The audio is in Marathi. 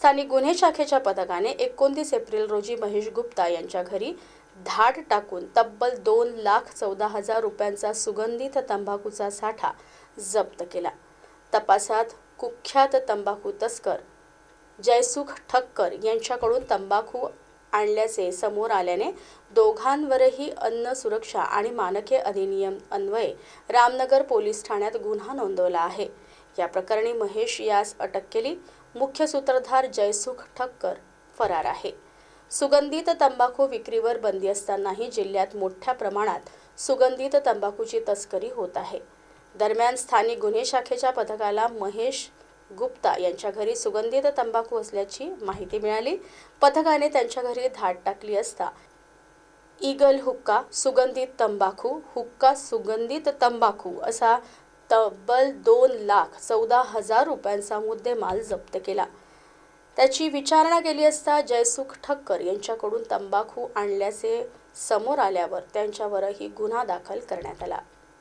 स्थानिक गुन्हे शाखेच्या पथकाने एकोणतीस एप्रिल रोजी महेश गुप्ता यांच्या घरी धाड टाकून तब्बल दोन लाख चौदा हजार रुपयांचा सुगंधित तंबाखूचा साठा जप्त केला. तपासात कुख्यात तंबाखू तस्कर जयसुख ठक्कर यांच्याकडून तंबाखू आणल्याचे समोर आल्याने दोघांवरही अन्न सुरक्षा आणि मानके अधिनियम अन्वये रामनगर पोलीस ठाण्यात गुन्हा नोंदवला आहे. या प्रकरणी महेश यास अटक केली. मुख्य सूत्रधार जयसुख ठक्कर फरार आहे. सुगंधित तंबाखू विक्रीवर बंदी असतानाही जिल्ह्यात मोठ्या प्रमाणात सुगंधित तंबाखूची तस्करी होत आहे. दरम्यान स्थानिक गुन्हे शाखेच्या पथकाला महेश गुप्ता यांच्या घरी सुगंधित तंबाखू असल्याची माहिती मिळाली. पथकाने त्यांच्या घरी धाड टाकली असता. ईगल हुक्का सुगंधित तंबाखू हुक्का सुगंधित तंबाखू असा तब्बल दोन लाख चौदा हजार रुपयांचा मुद्देमाल जप्त केला. त्याची विचारणा केली असता जयसुख ठक्कर यांच्याकडून तंबाखू आणल्याचे समोर आल्यावर त्यांच्यावरही गुन्हा दाखल करण्यात आला.